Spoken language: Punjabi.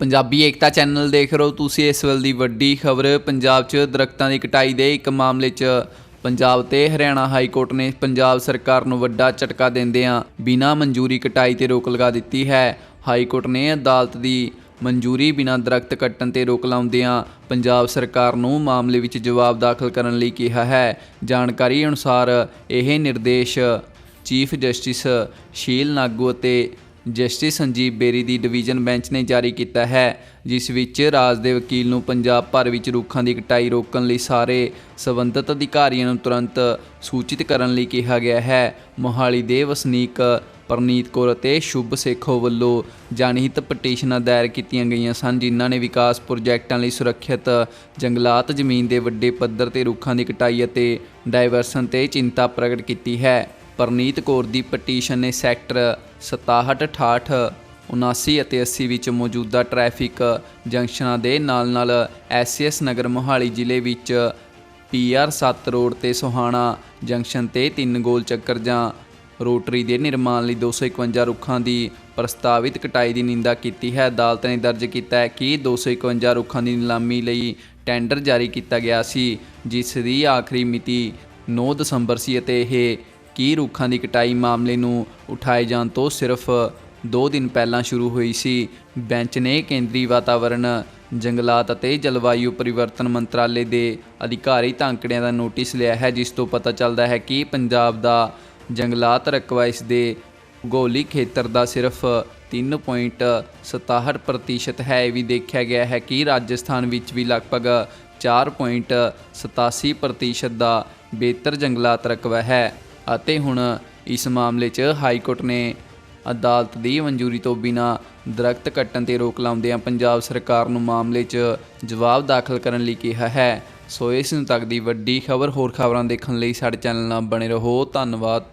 ਪੰਜਾਬੀ ਏਕਤਾ ਚੈਨਲ ਦੇਖ ਰਹੇ ਹੋ ਤੁਸੀਂ ਇਸ ਵੇਲੇ ਦੀ ਵੱਡੀ ਖਬਰ। ਪੰਜਾਬ 'ਚ ਦਰਖਤਾਂ ਦੀ ਕਟਾਈ ਦੇ ਇੱਕ ਮਾਮਲੇ 'ਚ ਪੰਜਾਬ ਤੇ ਹਰਿਆਣਾ ਹਾਈ ਕੋਰਟ ਨੇ ਪੰਜਾਬ ਸਰਕਾਰ ਨੂੰ ਵੱਡਾ ਝਟਕਾ ਦਿੰਦਿਆਂ ਬਿਨਾਂ ਮਨਜ਼ੂਰੀ ਕਟਾਈ ਤੇ ਰੋਕ ਲਗਾ ਦਿੱਤੀ ਹੈ। ਹਾਈ ਕੋਰਟ ਨੇ ਅਦਾਲਤ ਦੀ ਮਨਜ਼ੂਰੀ ਬਿਨਾਂ ਦਰਖਤ ਕੱਟਣ ਤੇ ਰੋਕ ਲਾਉਂਦਿਆਂ ਪੰਜਾਬ ਸਰਕਾਰ ਨੂੰ ਮਾਮਲੇ ਵਿੱਚ ਜਵਾਬ ਦਾਖਲ ਕਰਨ ਲਈ ਕਿਹਾ ਹੈ। ਜਾਣਕਾਰੀ ਅਨੁਸਾਰ ਇਹ ਨਿਰਦੇਸ਼ ਚੀਫ ਜਸਟਿਸ ਸ਼ੀਲ ਨਾਗੂ ਅਤੇ ਜਸਟਿਸ ਸੰਜੀਵ ਬੇਰੀ ਦੀ ਡਿਵੀਜ਼ਨ ਬੈਂਚ ਨੇ ਜਾਰੀ ਕੀਤਾ ਹੈ, ਜਿਸ ਵਿੱਚ ਰਾਜ ਦੇ ਵਕੀਲ ਨੂੰ ਪੰਜਾਬ ਭਰ ਵਿੱਚ ਰੁੱਖਾਂ ਦੀ ਕਟਾਈ ਰੋਕਣ ਲਈ ਸਾਰੇ ਸਬੰਧਤ ਅਧਿਕਾਰੀਆਂ ਨੂੰ ਤੁਰੰਤ ਸੂਚਿਤ ਕਰਨ ਲਈ ਕਿਹਾ ਗਿਆ ਹੈ। ਮੋਹਾਲੀ ਦੇ ਵਸਨੀਕ ਪਰਨੀਤ ਕੌਰ ਅਤੇ ਸ਼ੁਭ ਸੇਖੋ ਵੱਲੋਂ ਜਨਹਿਤ ਪਟੀਸ਼ਨਾਂ ਦਾਇਰ ਕੀਤੀਆਂ ਗਈਆਂ ਸਨ, ਜਿਨ੍ਹਾਂ ਨੇ ਵਿਕਾਸ ਪ੍ਰੋਜੈਕਟਾਂ ਲਈ ਸੁਰੱਖਿਅਤ ਜੰਗਲਾਤ ਜ਼ਮੀਨ ਦੇ ਵੱਡੇ ਪੱਧਰ ਤੇ ਰੁੱਖਾਂ ਦੀ ਕਟਾਈ ਅਤੇ ਡਾਇਵਰਸਨ ਤੇ ਚਿੰਤਾ ਪ੍ਰਗਟ ਕੀਤੀ ਹੈ। ਪਰਨੀਤ ਕੌਰ ਦੀ ਪਟੀਸ਼ਨ ਨੇ ਸੈਕਟਰ 67 68 79 ਅਤੇ 80 ਵਿੱਚ ਮੌਜੂਦਾ ਟ੍ਰੈਫਿਕ ਜੰਕਸ਼ਨਾਂ ਦੇ ਨਾਲ-ਨਾਲ ਐਸਐਸ ਨਗਰ ਮੋਹਾਲੀ ਜ਼ਿਲ੍ਹੇ ਵਿੱਚ ਪੀਆਰ 7 ਰੋਡ ਤੇ ਸੋਹਾਣਾ ਜੰਕਸ਼ਨ ਤੇ ਤਿੰਨ ਗੋਲ ਚੱਕਰ ਜਾਂ ਰੋਟਰੀ ਦੇ ਨਿਰਮਾਣ ਲਈ 251 ਰੁੱਖਾਂ ਦੀ ਪ੍ਰਸਤਾਵਿਤ ਕਟਾਈ ਦੀ ਨਿੰਦਾ ਕੀਤੀ ਹੈ। ਅਦਾਲਤ ਨੇ ਦਰਜ ਕੀਤਾ ਹੈ ਕਿ 251 ਰੁੱਖਾਂ ਦੀ ਨਿਲਾਮੀ ਲਈ ਟੈਂਡਰ ਜਾਰੀ ਕੀਤਾ ਗਿਆ ਸੀ, ਜਿਸ ਦੀ ਆਖਰੀ ਮਿਤੀ 9 ਦਸੰਬਰ ਸੀ ਅਤੇ ਇਹ ਕੀ ਰੁੱਖਾਂ ਦੀ ਕਟਾਈ ਮਾਮਲੇ ਨੂੰ ਉਠਾਏ ਜਾਣ ਤੋਂ ਸਿਰਫ 2 ਦਿਨ ਪਹਿਲਾਂ ਸ਼ੁਰੂ ਹੋਈ ਸੀ। ਬੈਂਚ ਨੇ ਕੇਂਦਰੀ ਵਾਤਾਵਰਣ, ਜੰਗਲਾਤ ਅਤੇ ਜਲਵਾਯੂ ਪਰਿਵਰਤਨ ਮੰਤਰਾਲੇ ਦੇ ਅਧਿਕਾਰੀ ਤਾਂਕੜਿਆਂ ਦਾ ਨੋਟਿਸ ਲਿਆ ਹੈ, ਜਿਸ ਤੋਂ ਪਤਾ ਚੱਲਦਾ ਹੈ ਕਿ ਪੰਜਾਬ ਦਾ ਜੰਗਲਾਤ ਰਕਬਾ ਇਸ ਦੇ ਭੂਗੋਲਿਕ ਖੇਤਰ ਦਾ ਸਿਰਫ 3.67% ਹੈ। ਇਹ ਵੀ ਦੇਖਿਆ ਗਿਆ ਹੈ ਕਿ ਰਾਜਸਥਾਨ ਵਿੱਚ ਵੀ ਲਗਭਗ 4.87% ਦਾ ਬਿਹਤਰ ਜੰਗਲਾਤ ਰਕਬਾ ਹੈ। ਅਤੇ ਹੁਣ ਇਸ ਮਾਮਲੇ 'ਚ ਹਾਈ ਕੋਰਟ ਨੇ ਅਦਾਲਤ ਦੀ ਮਨਜ਼ੂਰੀ ਤੋਂ ਬਿਨਾਂ ਦਰਖਤ ਕੱਟਣ ਤੇ ਰੋਕ ਲਾਉਂਦਿਆਂ ਪੰਜਾਬ ਸਰਕਾਰ ਨੂੰ ਮਾਮਲੇ 'ਚ ਜਵਾਬ ਦਾਖਲ ਕਰਨ ਲਈ ਕਿਹਾ ਹੈ। ਸੋ ਇਸ ਨੂੰ ਤੱਕ ਦੀ ਵੱਡੀ ਖਬਰ ਹੋਰ ਖਬਰਾਂ ਦੇਖਣ ਲਈ ਸਾਡੇ ਚੈਨਲ ਨਾਲ ਬਣੇ ਰਹੋ। ਧੰਨਵਾਦ।